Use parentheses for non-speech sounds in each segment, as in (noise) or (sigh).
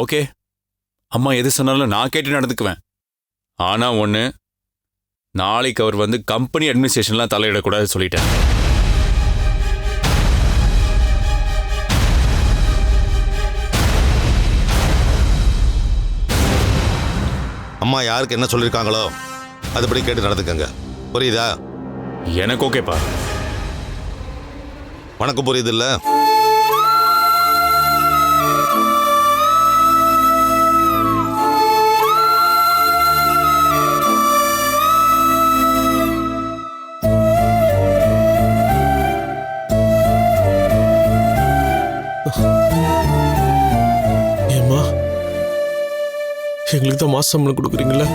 Okay. அம்மா எது சொன்னாலும் நான் கேட்டு நடந்துக்குவேன். ஆனா ஒன்று நாளைக்கு அவர் வந்து கம்பெனி அட்மினிஸ்ட்ரேஷன்லாம் தலையிடக்கூடாது சொல்லிட்டேன். அம்மா யாருக்கு என்ன சொல்லியிருக்காங்களோ அதுபடி கேட்டு நடந்துக்கங்க. புரியுதா? எனக்கு ஓகேப்பா. உனக்கு புரியுது இல்ல எங்களுக்கு தான் மாசம் சம்பளம் கொடுக்குறீங்களா?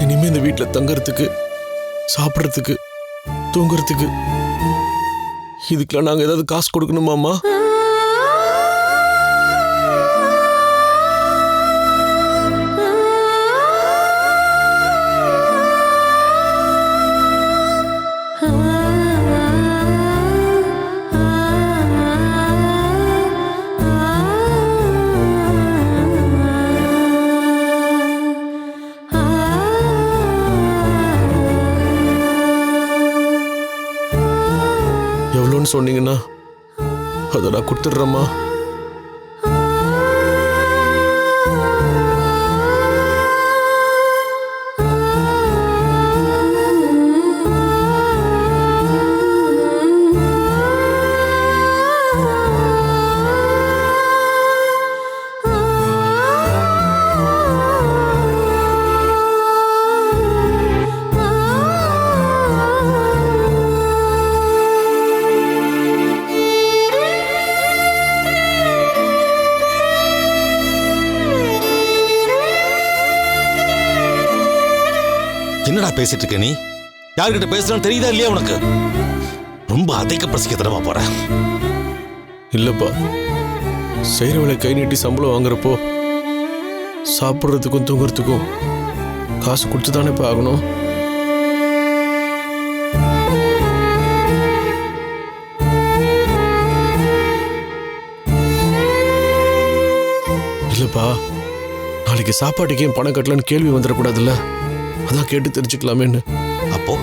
இனிமே இந்த வீட்டில் தங்கறதுக்கு சாப்பிட்றதுக்கு தூங்குறதுக்கு இதுக்கெல்லாம் நாங்கள் ஏதாவது காசு கொடுக்கணுமாம்மா சொன்னீங்கன்னா அதை நான் கொடுத்துட்றேம்மா. பேசிட்டு இருக்க நீ? யார்கிட்ட பேசுறான்னு தெரியுதா இல்லையா உனக்கு? ரொம்ப அதிக பிரசிக்கத்தனமா போற. இல்லைப்பா. செய்கிற கை நீட்டி சம்பளம் வாங்குறப்போ சாப்பிட்றதுக்கும் தூங்குறதுக்கும் காசு கொடுத்து தானே இப்போ ஆகணும்? இல்லைப்பா. நாளைக்கு சாப்பாட்டுக்கு ஏன் பணம் கட்டலன்னு கேள்வி வந்துடக்கூடாதுல்ல? அதான் கேட்டு தெரிஞ்சுக்கலாமேன்னு. அப்போ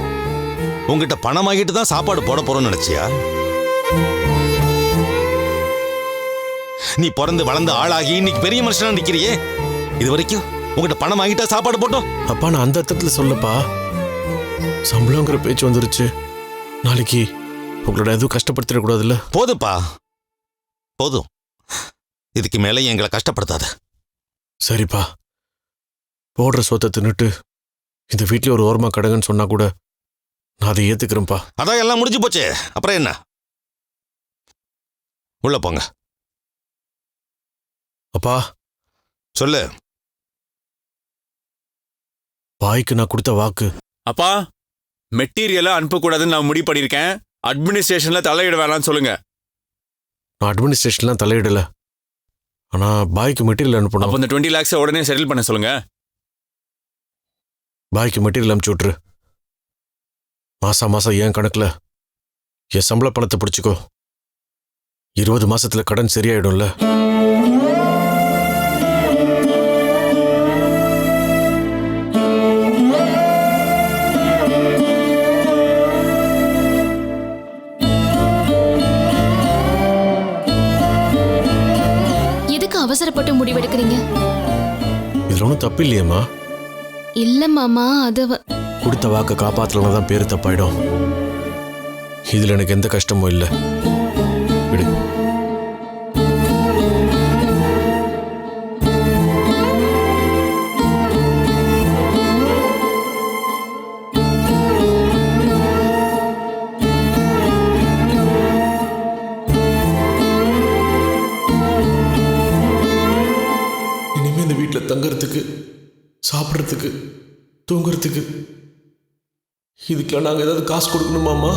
உங்ககிட்ட பணம் வாங்கிட்டு தான் சாப்பாடு போட போறோம்னு நினைச்சியா? நீ பிறந்து வளர்ந்து ஆளாகி இன்னைக்கு பெரிய மனுஷனா நிக்கிறியே? இது வரைக்கும் உங்ககிட்ட பணம் வாங்கிட்டா சாப்பாடு போட்டோம். அப்பா நான் அந்த அர்த்தத்தில் சொல்லப்பா. சம்பளங்கிற பேச்சு வந்துருச்சு. நாளைக்கு உங்களோட எதுவும் கஷ்டப்படுத்திடக்கூடாதுல்ல? போதும்ப்பா. போதும். இதுக்கு மேல எங்களை கஷ்டப்படுத்தாத. சரிப்பா. போடுற சொத்தை தின்னுட்டு இந்த வீட்லயே ஒரு ஓரமா கடங்கன்னு சொன்னா கூட நான் அதை ஏத்துக்கிறேன்ப்பா. அதான் எல்லாம் முடிஞ்சு போச்சே. அப்புறம் என்ன? உள்ள போங்க. அப்பா. சொல்லு. வாய்க்கு நான் கொடுத்த வாக்கு. அப்பா மெட்டீரியலை அனுப்பக்கூடாதுன்னு நான் முடிவு பண்ணியிருக்கேன். அட்மினிஸ்ட்ரேஷன்ல தலையிட வேணாம்னு சொல்லுங்க. நான் அட்மினிஸ்ட்ரேஷன்லாம் தலையிடல. ஆனா பாய்க்கு மெட்டீரியல் அப்போ அனுப்பணும் இந்த டுவெண்ட்டி லேக்ஸை உடனே செட்டில் பண்ண சொல்லுங்க. பாய்க்கு மெட்டீரியல் அனுப்பிச்சு விட்ரு மாசா மாசம் என் கணக்குல? என் சம்பள பணத்தை பிடிச்சிக்கோ. இருபது மாசத்துல கடன் சரியாயிடும்ல. எதுக்கு அவசரப்பட்டு முடிவெடுக்கிறீங்க? இதுல ஒன்றும் தப்பு இல்லையேம்மா. இல்ல மாமா அது கொடுத்த வாக்கை காப்பாத்தலனா தான் பேரு தப்பாயிடும். இதுல எனக்கு எந்த கஷ்டமும் இல்லை. சாப்பிட்றதுக்கு தூங்குறதுக்கு. இதுக்கெல்லாம் நாங்கள் ஏதாவது காசு கொடுக்கணுமாம்மா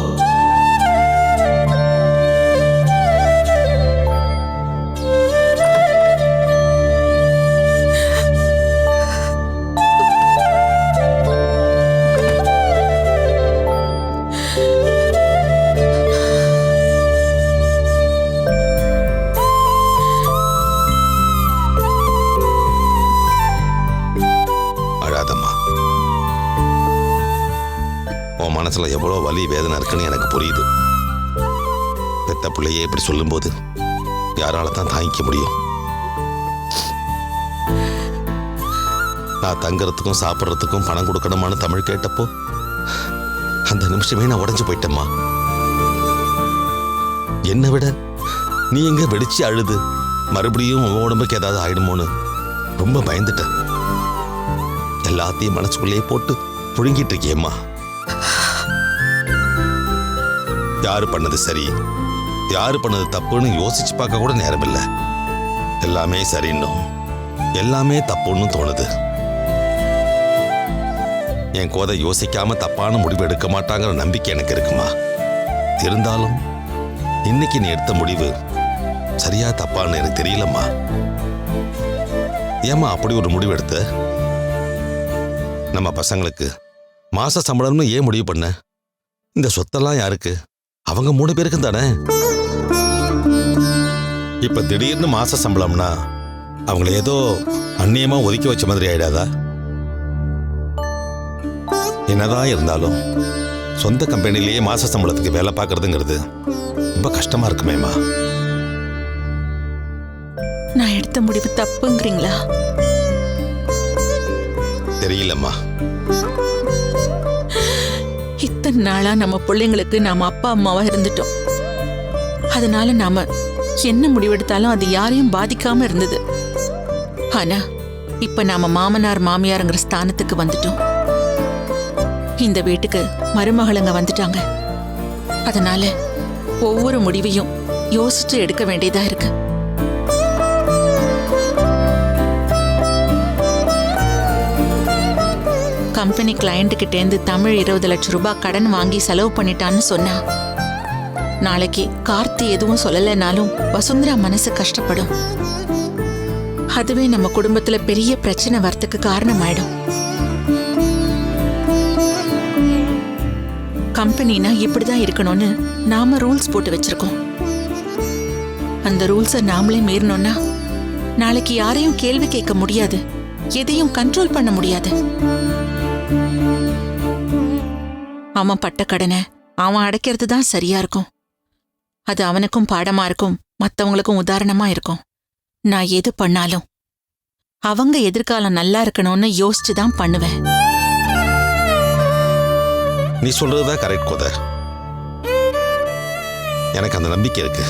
மனசில் எவ்வளோ வலி வேதனை இருக்குன்னு எனக்கு புரியுது. பெத்த பிள்ளையே இப்படி சொல்லும்போது யாரால தான் தாங்கிக்க முடியும். நான் தங்குறதுக்கும் சாப்பிட்றதுக்கும் பணம் கொடுக்கணுமான்னு தமிழ் கேட்டப்போ அந்த நிமிஷமே நான் உடஞ்சு போயிட்டேம்மா. என்னை விட நீ எங்க வெடிச்சு அழுது? மறுபடியும் உன் உடம்புக்கு ஏதாவது ஆயிடுமோன்னு ரொம்ப பயந்துட்டேன். எல்லாத்தையும் மனசுக்குள்ளேயே போட்டு புழுங்கிட்டு இருக்கேம்மா யாரு பண்ணது சரி? யாரு பண்ணது தப்புன்னு யோசிச்சு பார்க்க கூட நேரம் இல்லை எல்லாமே சரின்னும் எல்லாமே தப்புன்னு தோணுது. என் கோதை யோசிக்காம தப்பான முடிவு எடுக்க மாட்டாங்கிற நம்பிக்கை எனக்கு இருக்குமா? இருந்தாலும் இன்னைக்கு நீ எடுத்த முடிவு சரியா தப்பான்னு எனக்கு தெரியலம்மா. ஏம்மா அப்படி ஒரு முடிவு எடுத்த? நம்ம பசங்களுக்கு மாச சம்பளம்னு ஏன் முடிவு பண்ண? இந்த சொத்தெல்லாம் யாருக்கு? அவங்க மூணு பேருக்கும் தானே? இப்ப திடீர்னு மாச சம்பளம்னா அவங்கள ஏதோ அந்நியமா ஒதுக்கி வச்ச மாதிரி ஆயிடாதா? என்னதான் இருந்தாலும் சொந்த கம்பெனிலேயே மாச சம்பளத்துக்கு வேலை பார்க்கறதுங்கிறது ரொம்ப கஷ்டமா இருக்குமேம்மா நான் எடுத்த முடிவு தப்புங்கிறீங்களா? தெரியலம்மா. நாளா நம்ம பிள்ளைங்களுக்கு நாம அப்பா அம்மாவா இருந்துட்டோம். அதனால நாம என்ன முடிவெடுத்தாலும் அது யாரையும் பாதிக்காம இருந்தது. ஆனா இப்ப நாம மாமனார் மாமியாருங்கிற ஸ்தானத்துக்கு வந்துட்டோம். இந்த வீட்டுக்கு மருமகளுங்க வந்துட்டாங்க. அதனால ஒவ்வொரு முடிவையும் யோசிச்சு எடுக்க வேண்டியதா இருக்கு. கம்பெனி கிளையண்ட் தமிழ் இருபது லட்சம் ரூபாய் கடன் வாங்கி செலவு பண்ணிட்டான்னு சொன்னா நாளைக்கு கார்த்தி எதுவும் சொல்லலைனாலும் வசுந்தரா மனசு கஷ்டப்படும். அதுவே நம்ம குடும்பத்துல பெரிய பிரச்சனை வரத்துக்கு காரணமாயிடும். கம்பெனினா இப்படிதான் இருக்கணும்னு நாம ரூல்ஸ் போட்டு வச்சிருக்கோம். அந்த ரூல்ஸை நாமளே மீறினோம்னா நாளைக்கு யாரையும் கேள்வி கேட்க முடியாது எதையும் கண்ட்ரோல் பண்ண முடியாது. அவன் பட்ட கடனை அவன் அடைக்கிறது தான் சரியா இருக்கும். அது அவனுக்கும் பாடமா இருக்கும் மத்தவங்களுக்கும் உதாரணமா இருக்கும். நான் எது பண்ணாலும். அவங்க எதிர்காலம் நல்லா இருக்கணும்னு யோசிச்சு தான் பண்ணுவேன். நீ சொல்றதுதான் கரெக்ட் கோத. எனக்கு அந்த நம்பிக்கை இருக்கு.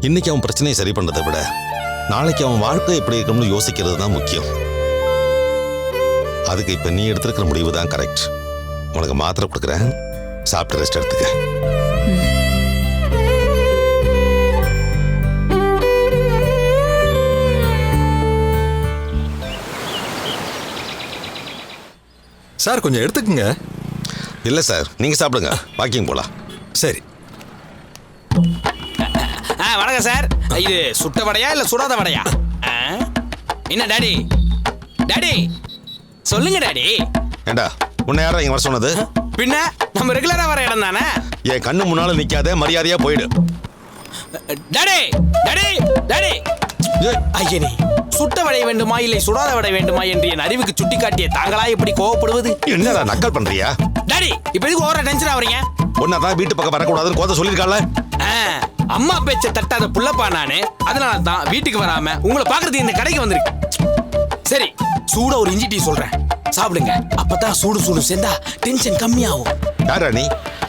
இன்னைக்கு அவன் பிரச்சனையை சரி பண்றதை விட நாளைக்கு அவன் வாழ்க்கை எப்படி இருக்கும்னு யோசிக்கிறது தான் முக்கியம். அதுக்கு இப்ப நீ எடுத்திருக்கிற முடிவு தான் கரெக்ட் உனக்கு மாத்திரை கொடுக்குறேன். சாப்பிட்டு ரெஸ்ட் எடுத்துக்க. சார் கொஞ்சம் எடுத்துக்குங்க. இல்ல சார் நீங்க சாப்பிடுங்க. வாக்கிங் போலாம். சரி. ஆ வணக்கம் சார். இது சுட்ட வடையா இல்ல சுடாத வடையா? ஆ? என்ன டாடி? டாடி சொல்லுங்க டாடி ஏண்டா உன்னை யாரா இங்க வர சொன்னது? பின்ன நம்ம ரெகுலரா வர இடம் தானே? என் கண்ணு முன்னால நிக்காத மரியாதையா போயிடு. டாடி டாடி டாடி ஐயனே சுட்ட வடை வேண்டுமா இல்லை சுடாத வடை வேண்டுமா என்று என் அறிவுக்கு சுட்டி காட்டிய தாங்களா எப்படி கோவப்படுவது? என்னடா நக்கல் பண்றியா? டாடி இப்ப எதுக்கு ஓவரா டென்ஷன் ஆவறீங்க? உன்னதான் வீட்டு பக்கம் வரக்கூடாதுன்னு கோத சொல்லிருக்கால அம்மா பேச்ச தட்டாத புள்ளப்பா நானு. அதனால தான் வீட்டுக்கு வராம உங்களை பாக்குறதுக்கு இந்த கடைக்கு வந்திருக்கு. சரி சூட ஒரு இஞ்சி டீ சொல்றேன். சாப்பிடுங்க. அப்பதான் சூடு சூடு சேர்ந்தா டென்ஷன் கம்மியாகும். யாரா நீ?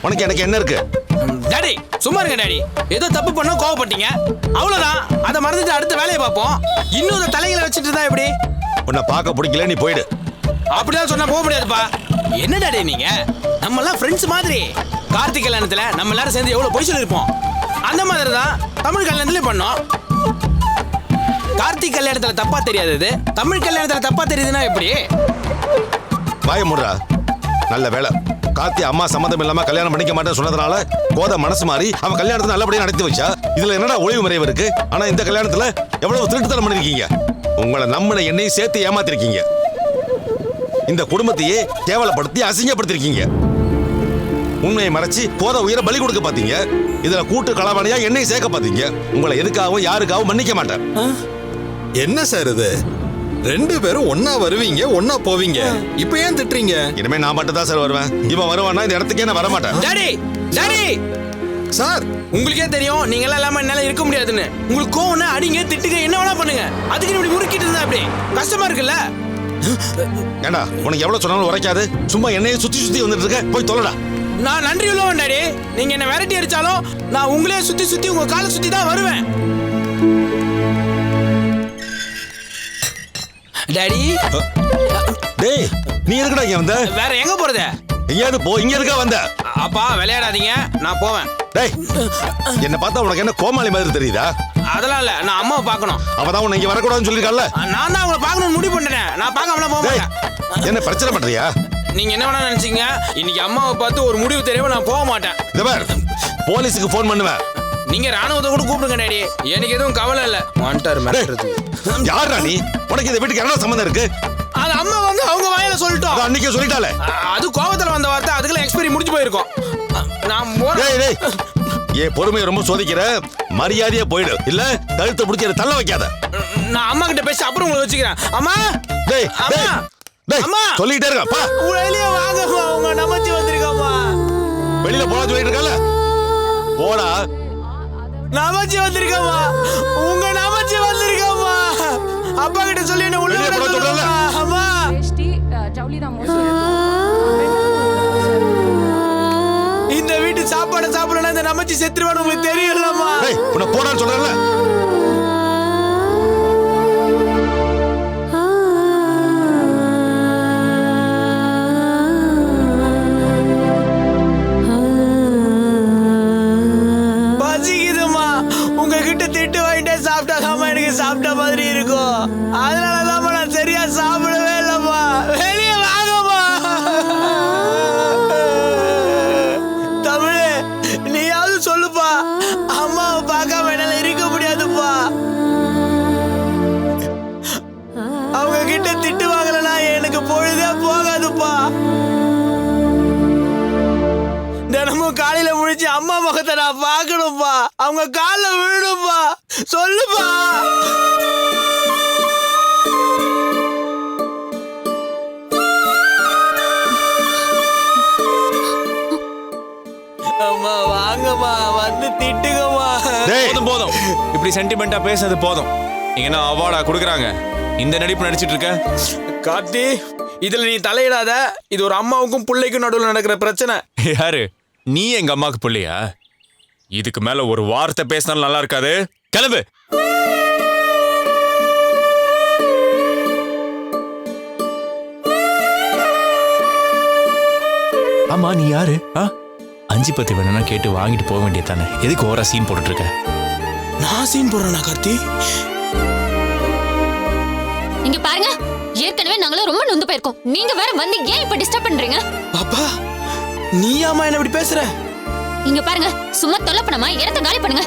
உனக்கு எனக்கு என்ன இருக்கு? டாடி சும்மா இருங்க டாடி. ஏதோ தப்பு பண்ண கோவப்பட்டீங்க. அவ்வளவுதான். அதை மறந்துட்டு அடுத்த வேலையை பார்ப்போம். இன்னும் அதை தலைகளை வச்சுட்டு தான் எப்படி? உன்னை பார்க்க பிடிக்கல நீ போயிடு. அப்படிதான் சொன்னா போக முடியாதுப்பா. என்ன டாடி நீங்க? நம்ம எல்லாம் ஃப்ரெண்ட்ஸ் மாதிரி. கார்த்திக் கல்யாணத்துல நம்ம எல்லாரும் சேர்ந்து எவ்வளவு பொய் சொல்லிருப்போம் அந்த மாதிரி தான் தமிழ் கல்யாணத்துலயும் பண்ணோம். கார்த்திக் கல்யாணத்துல தப்பா தெரியாதது தமிழ் கல்யாணத்துல தப்பா தெரியுதுன்னா எப்படி? வாய முடுறா. நல்ல வேலை கார்த்தி அம்மா சம்மந்தம் இல்லாம கல்யாணம் பண்ணிக்க மாட்டேன்னு சொன்னதுனால கோத மனசு மாறி அவன் கல்யாணத்தை நல்லபடியா நடத்தி வச்சா. இதுல என்னடா ஒளிவு மறைவு இருக்கு? ஆனா இந்த கல்யாணத்துல எவ்வளவு திருட்டுத்தனம் பண்ணிருக்கீங்க உங்களை நம்பின என்னையும் சேர்த்து ஏமாத்திருக்கீங்க. இந்த குடும்பத்தையே கேவலப்படுத்தி அசிங்கப்படுத்திருக்கீங்க. உண்மையை மறைச்சு போத உயிரை பலி கொடுக்க பாத்தீங்க. இதுல கூட்டு களவாணியா என்னையும் சேர்க்க பாத்தீங்க. உங்களை எதுக்காகவும் யாருக்காகவும் மன்னிக்க மாட்டேன். என்ன சார் இது? ரெண்டு பேரும் ஒன்னா வருவீங்க ஒன்னா போவீங்க. இப்ப ஏன் திட்டுறீங்க? இனிமே நான் மட்டும் தான் சார் வருவேன். இவன் வருவான்னா இந்த இடத்துக்கே நான் வரமாட்டேன். Daddy daddy! சார் உங்களுக்கே தெரியும் நீங்க எல்லாம் இல்லாம என்னால இருக்க முடியாதுன்னு. உங்களுக்கு கோவம்னா அடிங்க திட்டுங்க என்ன வேணா பண்ணுங்க. அதுக்கு இப்படி முறுக்கிட்டு இருந்தா அப்படி கஷ்டமா இருக்குல்ல? ஏண்டா உனக்கு எவ்வளவு சொன்னாலும் உரைக்காது? சும்மா என்னையே சுத்தி சுத்தி வந்துட்டு இருக்க? போய் தொலைடா நான் நன்றி உள்ளவன் டாடி. நீங்க என்ன விரட்டி அடிச்சாலும் நான் உங்களே சுத்தி சுத்தி உங்க காலை சுத்தி தான் வருவேன். டாடி டேய் நீ எதுக்குடா இங்க வந்த? வேற எங்க போறது? எங்கேயாவது போ இங்க இருக்கா வந்த. அப்பா விளையாடாதீங்க. நான் போவேன். டேய் என்ன பார்த்தா உனக்கு என்ன கோமாளி மாதிரி தெரியுதா? அதெல்லாம் இல்ல நான் அம்மாவை பார்க்கணும். அவதான் உன்னை இங்க வரக்கூடாதுன்னு சொல்லிருக்கால நான் தான் அவங்கள பார்க்கணும்னு முடிவு பண்ணிட்டேன். நான் பார்க்காமலாம் போக மாட்டேன். என்ன பிரச்சனை பண்றியா? நீங்க என்ன வேணா நினைச்சீங்க இன்னைக்கு அம்மாவை பார்த்து ஒரு முடிவு தெரியாம நான் போக மாட்டேன். போலீஸுக்கு ஃபோன் பண்ணுவேன். நீங்க ராணுவத்தை கூட கூப்பிடுங்க டாடி எனக்கு எதுவும் கவலை இல்ல. வந்துட்டாரு மிரட்டுறது யாரா நீ? உனக்கு இந்த வீட்டுக்கு என்ன சம்மந்தம் இருக்கு? அது அம்மா வந்து அவங்க வாயில சொல்லிட்டோம். அன்னைக்கே சொல்லிட்டாலே அது கோவத்துல வந்த வார்த்தை அதுக்கெல்லாம் எக்ஸ்பைரி முடிஞ்சு போயிருக்கும். நான் டேய் டேய். என் பொறுமையை ரொம்ப சோதிக்கிற. மரியாதையா போயிடு. இல்ல கழுத்தை பிடிச்சி தள்ள வைக்காத. நான் அம்மா கிட்ட பேசி அப்புறம் உங்களை வச்சுக்கிறேன். அம்மா! டேய் அம்மா! டேய் டேய் அம்மா! சொல்லிட்டே இருக்க பா. வெளியே வாங்கம்மா உங்க நமச்சி வந்திருக்கம்மா. வெளியில போடா சொல்லிட்டு இருக்கல போடா. நமச்சி வந்திருக்கம்மா. உங்க நமச்சி வந்திருக்கம்மா. அப்பா கிட்ட சொல்லி என்ன உள்ள விட? சொல்லுங்கம்மா. அம்மா moço. இந்த வீட்டு சாப்பாடு சாப்பிடலாம் இந்த நமச்சி செத்துருவான்னு உங்களுக்கு தெரியலம்மா உன்னை போடான்னு சொல்றேன்ல அவங்க காலில் விழணும்ப்பா சொல்லுப்பா. அம்மா வாங்கம்மா வந்து திட்டுங்கம்மா. டேய். போதும் போதும். இப்படி சென்டிமெண்டா பேசுறது போதும். நீங்க என்ன அவார்டா கொடுக்குறாங்க? இந்த நடிப்பு நடிச்சிட்டு இருக்க? கார்த்தி இதுல நீ தலையிடாத. இது ஒரு அம்மாவுக்கும் பிள்ளைக்கும் நடுவில் நடக்கிற பிரச்சனை. யாரு? நீ எங்க அம்மாக்கு பிள்ளையா? இதுக்கு மேல ஒரு வார்த்தை பேசினாலும் நல்லா இருக்காது. கிளம்பு. ஆமா நீ யாரு? அஞ்சு பத்து வேணும்னா கேட்டு வாங்கிட்டு போக வேண்டியது தானே எதுக்கு ஓரா சீன் போட்டுட்டு இருக்க நான் சீன் போடுறேனா கார்த்தி? இங்க பாருங்க ஏற்கனவே நாங்களும் ரொம்ப நொந்து போயிருக்கோம். நீங்க வேற வந்து ஏன் இப்ப டிஸ்டர்ப் பண்றீங்க? பாப்பா நீயாம்மா என்ன இப்படி பேசுற? இங்க பாருங்க சும்மா தொல்லை பண்ணாம இடத்த காலி பண்ணுங்க.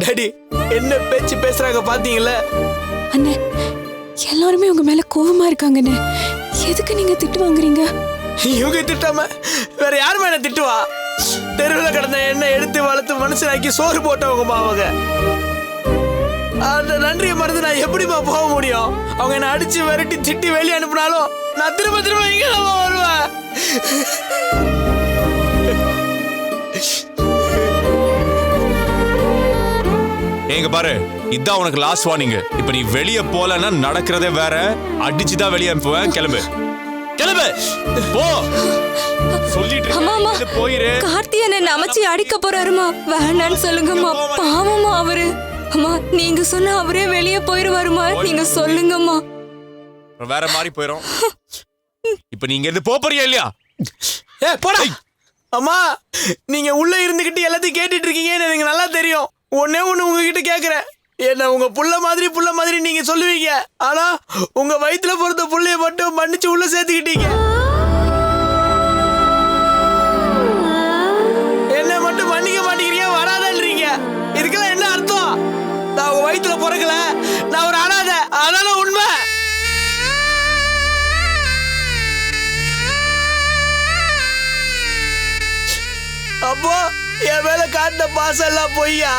டாடி என்ன பேச்சு பேசுறாங்க பாத்தீங்களா அண்ணே எல்லாருமே உங்க மேல கோவமா இருக்காங்கண்ணே. எதுக்கு நீங்க திட்டு வாங்குறீங்க? இவங்க திட்டாம வேற யாருமே என்ன திட்டுவா? தெருவில் கிடந்த என்ன எடுத்து வளர்த்து மனுஷனாக்கி சோறு போட்டவங்கம்மா அவங்க அந்த நன்றியை மறந்து நான் எப்படிம்மா போக முடியும்? அவங்க என்ன அடிச்சு விரட்டி திட்டி வெளியே அனுப்புனாலும் நான் திரும்ப திரும்ப இங்க தான் வருவேன். ஏங்க பாரு இதான் உனக்கு லாஸ்ட் வார்னிங் இப்ப நீ வெளிய போலன்னா நடக்கிறதே வேற. அடிச்சு தான் வெளியே அனுப்புவேன். கிளம்பு. கிளம்பு. போ. சொல்லிட்டு போயிரு. கார்த்தி என்ன நமச்சி அடிக்க போறாருமா வேண்டான்னு சொல்லுங்கம்மா. பாவமா அவரு. அம்மா நீங்க சொன்ன அவரே வெளியே போயிருவாருமா? நீங்க சொல்லுங்கம்மா. அப்புறம் வேற மாதிரி போயிரும். இப்ப நீங்க இருந்து போறியா இல்லையா? ஏ போடா. அம்மா நீங்க உள்ள இருந்துகிட்டு எல்லாத்தையும் கேட்டுட்டு இருக்கீங்கன்னு எனக்கு நல்லா தெரியும். ஒன்னே ஒண்ணு உங்ககிட்ட கேக்குறேன். என்ன உங்க புள்ள மாதிரி புள்ள மாதிரி நீங்க சொல்லுவீங்க. ஆனா உங்க வயித்துல பிறந்த புள்ளைய மட்டும் மன்னிச்சு உள்ள சேர்த்துக்கிட்டீங்க. என் மேல காட்டின பாசம் எல்லாம் பொய்யா?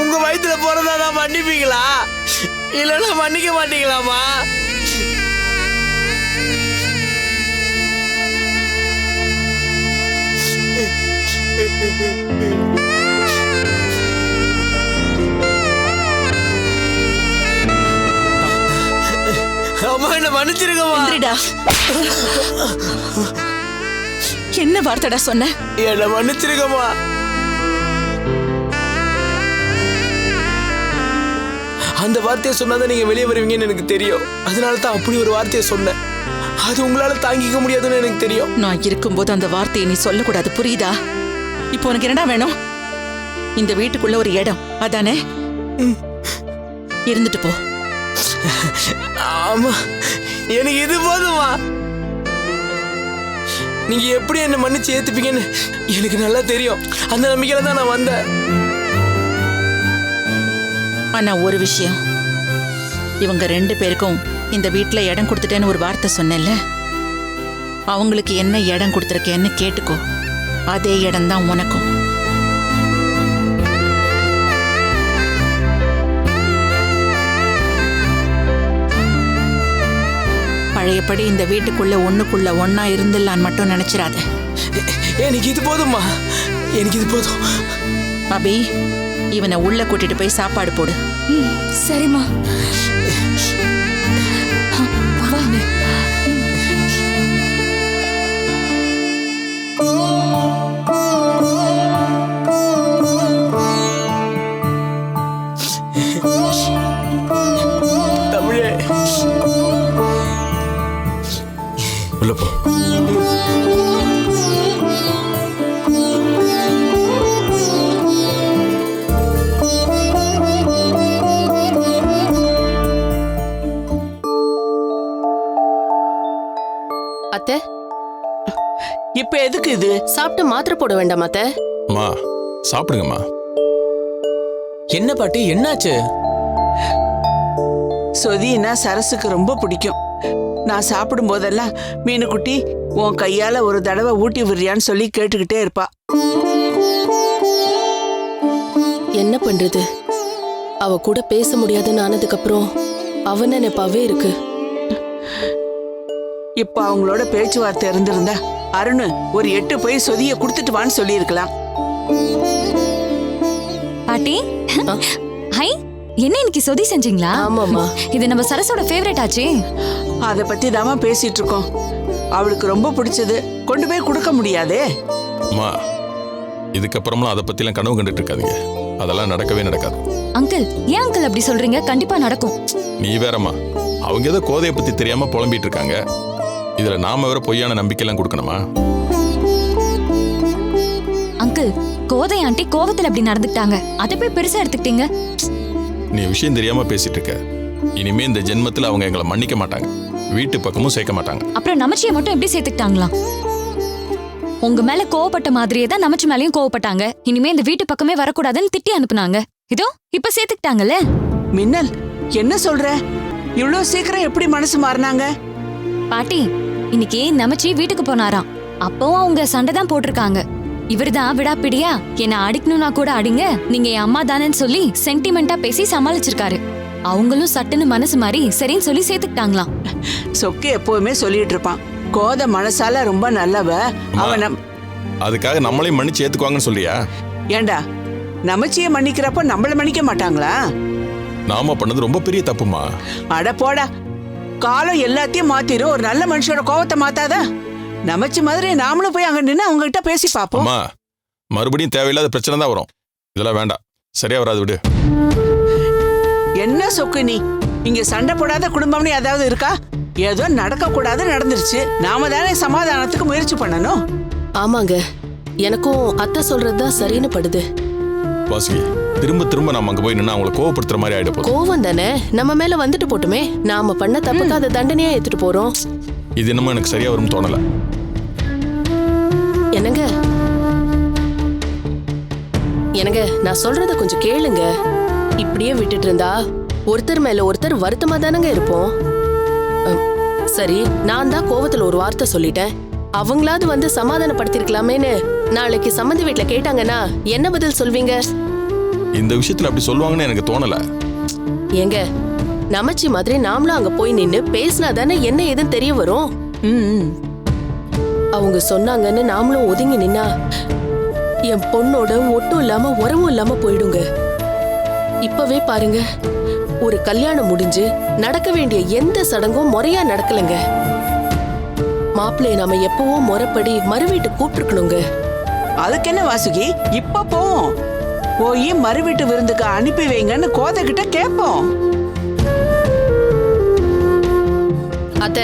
உங்க வயிற்றுல பிறந்தாதான் மன்னிப்பீங்களா? இல்லைன்னா மன்னிக்க மாட்டீங்களாமா Hehehehe அம்மா என்ன மன்னிச்சிருக்கமா. என்ன வார்த்தைடா சொன்ன? என்ன மன்னிச்சிருக்கமா அந்த வார்த்தையை சொன்னாதான் நீங்க வெளியே வருவீங்கன்னு எனக்கு தெரியும். அதனால தான் அப்படி ஒரு வார்த்தையை சொன்னேன். அது உங்களால தாங்கிக்க முடியாதுன்னு எனக்கு தெரியும். நான் இருக்கும்போது அந்த வார்த்தையை நீ சொல்லக்கூடாது புரியுதா? இப்போ உனக்கு என்னடா வேணும்? இந்த வீட்டுக்குள்ள ஒரு இடம் அதானே? இருந்துட்டு போ. ஆமா எனக்கு இது போதுமா நீங்க எப்படி என்ன மன்னிச்சு ஏத்துப்பீங்கன்னு எனக்கு நல்லா தெரியும். அந்த நம்பிக்கையில தான் நான் வந்தேன். ஆனா ஒரு விஷயம். இவங்க ரெண்டு பேருக்கும் இந்த வீட்டில் இடம் கொடுத்துட்டேன்னு ஒரு வார்த்தை சொன்னேன்ல. அவங்களுக்கு என்ன இடம் கொடுத்துருக்கேன்னு கேட்டுக்கோ. அதே இடம் தான் உனக்கும். பழையபடி இந்த வீட்டுக்குள்ள ஒண்ணுக்குள்ள ஒண்ணா இருந்துடலான்னு மட்டும் நினைச்சிடாத. எனக்கு இது போதும்மா. எனக்கு இது போதும். அபி இவனை உள்ள கூட்டிட்டு போய் சாப்பாடு போடு. சரிம்மா. வா. உள்ள போ. அத்தை. இப்ப எதுக்கு இது? சாப்பிட்டு மாத்திரை போட வேண்டாம் அத்தை. அம்மா சாப்பிடுங்கம்மா. என்ன பாட்டி என்னாச்சு? சொதினா சரசுக்கு ரொம்ப பிடிக்கும். நான் சாப்பிடும் போதெல்லாம் மீனுக்குட்டி உன் கையால ஒரு தடவை ஊட்டி விடுறியான்னு சொல்லி கேட்டுக்கிட்டே இருப்பா. என்ன பண்றது? அவ கூட பேச முடியாதுன்னு ஆனதுக்கு அப்புறம் அவ நினைப்பாவே இருக்கு. இப்ப அவங்களோட பேச்சுவார்த்தை இருந்திருந்தா அருண் ஒரு எட்டு போய் சொதிய கொடுத்துட்டு வான்னு சொல்லியிருக்கலாம். பாட்டி? ஹை என்ன இன்னைக்கு சொதி செஞ்சீங்களா? ஆமாம்மா. இது நம்ம சரஸோட ஃபேவரட் ஆச்சே. அதை பத்தி தாமா பேசிட்டு இருக்கோம் அவளுக்கு ரொம்ப பிடிச்சது. கொண்டு போய் கொடுக்க முடியாதே? அம்மா இதுக்கப்புறம்லாம் அதை பத்திலாம் கனவு கண்டுட்டு இருக்காதீங்க அதெல்லாம் நடக்கவே நடக்காது. அங்கிள் ஏன் அங்கிள் அப்படி சொல்றீங்க? கண்டிப்பா நடக்கும். நீ வேறம்மா அவங்க ஏதோ கோதையை பத்தி தெரியாம புலம்பிட்டு இருக்காங்க இதுல நாம வேற பொய்யான நம்பிக்கையெல்லாம் கொடுக்கணுமா? அங்கிள் கோதை ஆண்டி கோவத்துல அப்படி நடந்துக்கிட்டாங்க. அதை போய் பெருசா எடுத்துக்கிட்டீங்க. நீ விஷயம் தெரியாம பேசிட்டு இருக்க இனிமே இந்த ஜென்மத்துல அவங்க எங்களை மன்னிக்க மாட்டாங்க. வீட்டு பக்கமும் சேர்க்க மாட்டாங்க. அப்புறம் நமச்சியை மட்டும் எப்படி சேர்த்துக்கிட்டாங்களாம் உங்க மேல கோவப்பட்ட மாதிரியே தான் நமச்சி மேலயும் கோவப்பட்டாங்க. இனிமே இந்த வீட்டு பக்கமே வரக்கூடாதுன்னு திட்டி அனுப்புனாங்க. இதோ இப்ப சேர்த்துக்கிட்டாங்கல்ல? மின்னல் என்ன சொல்ற? இவ்ளோ சீக்கிரம் எப்படி மனசு மாறினாங்க? பாட்டி இன்னைக்கு நமச்சி வீட்டுக்கு போனாராம். அப்பவும் அவங்க சண்டை தான் போட்டிருக்காங்க. இவர்தான் விடாப்பிடியா? என்ன அடிக்கணும்னா கூட அடிங்க. நீங்க என் அம்மா தானேன்னு சொல்லி சென்டிமெண்டா பேசி சமாளிச்சிருக்காரு. அவங்களும் சட்டுன்னு மனசு மாறி சரின்னு சொல்லி சேர்த்துக்கிட்டாங்களாம். சொக்கு எப்பவுமே சொல்லிட்டு இருப்பான். கோத மனசால ரொம்ப நல்லவ அவன அதுக்காக நம்மளையும் மன்னிச்சு ஏத்துக்குவாங்கன்னு சொல்றியா? ஏண்டா நமச்சிய மன்னிக்கிறப்ப நம்மள மன்னிக்க மாட்டாங்களா? நாம பண்ணது ரொம்ப பெரிய தப்புமா அட போடா காலம் எல்லாத்தையும் மாத்திரும் ஒரு நல்ல மனுஷனோட கோவத்தை மாத்தாத. நமச்சி மாதிரி நாமளும் போய் அங்க நின்னு அவங்க கிட்ட பேசி பாப்போம். அம்மா மறுபடியும் தேவையில்லாத பிரச்சனை தான் வரும். இதெல்லாம் வேண்டாம். சரியா வராது விடு. என்ன சொக்கு நீ? இங்க சண்டை போடாத குடும்பம்னு ஏதாவது இருக்கா? ஏதோ நடக்க கூடாது நடந்துருச்சு. நாம தானே சமாதானத்துக்கு முயற்சி பண்ணணும். ஆமாங்க. எனக்கும் அத்தை சொல்றதுதான் சரின்னு படுது. வாசுகி திரும்ப திரும்ப நம்ம அங்க போய் நின்று அவங்கள கோவப்படுத்துற மாதிரி ஆயிட போகுது. கோவம் தானே? நம்ம மேல வந்துட்டு போட்டுமே. நாம பண்ண தப்புக்கு அதை தண்டனையா எடுத்துட்டு போறோம். இது என்னமோ எனக்கு சரியா வரும்னு தோணல. என்னங்க? என்னங்க நான் சொல்றத கொஞ்சம் கேளுங்க. இப்படியே விட்டுட்டு இருந்தா ஒருத்தர் மேல ஒருத்தர் வருத்தமா தானங்க இருப்போம்? சரி நான் தான் கோவத்துல ஒரு வார்த்தை சொல்லிட்டேன். அவங்களாவது வந்து சமாதானப்படுத்திருக்கலாமேன்னு நாளைக்கு சம்மந்தி வீட்ல கேட்டாங்கன்னா என்ன பதில் சொல்வீங்க? இந்த விஷயத்துல அப்படி சொல்லுவாங்கன்னு எனக்கு தோணல. ஏங்க நமச்சி மாதிரி நாமளும் அங்க போய் நின்னு பேசினா தானே என்ன ஏதுன்னு தெரிய வரும்? ம், ம். அவங்க சொன்னாங்கன்னு நாமளும் ஒதுங்கி நின்னா என் பொண்ணோட ஒட்டும் இல்லாம உறவும் இல்லாம போயிடுங்க. இப்பவே பாருங்க. ஒரு கல்யாணம் முடிஞ்சு நடக்க வேண்டிய எந்த சடங்கும் முறையா நடக்கலங்க. மாப்பிள்ளைய நாம எப்பவும் முறைப்படி மறு வீட்டு கூப்பிட்டுருக்கணுங்க. அதுக்கு என்ன வாசுகி? இப்ப போவோம். போய் மறு வீட்டு விருந்துக்கு அனுப்பி வைங்கன்னு கோதை கிட்ட கேட்போம். அத்த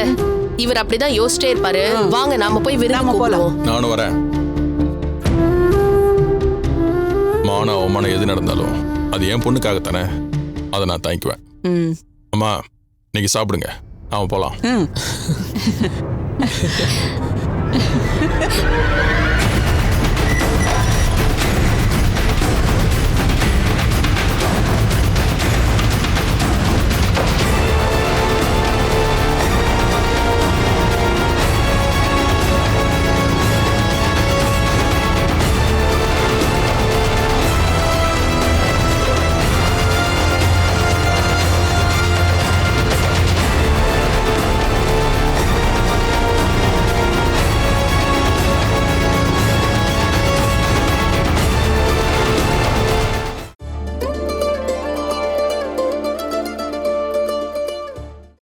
இவர் அப்படிதான் யோசிச்சிட்டே இருப்பாரு. வாங்க நாம போய் விருந்து நாம போலாம். நானும் வரேன். மான அவமானம் எது நடந்தாலும் அது என் பொண்ணுக்காகத்தானே? அதை நான் தாங்கிக்குவேன் அம்மா நீங்க சாப்பிடுங்க. அவன் போலாம். ம். (laughs)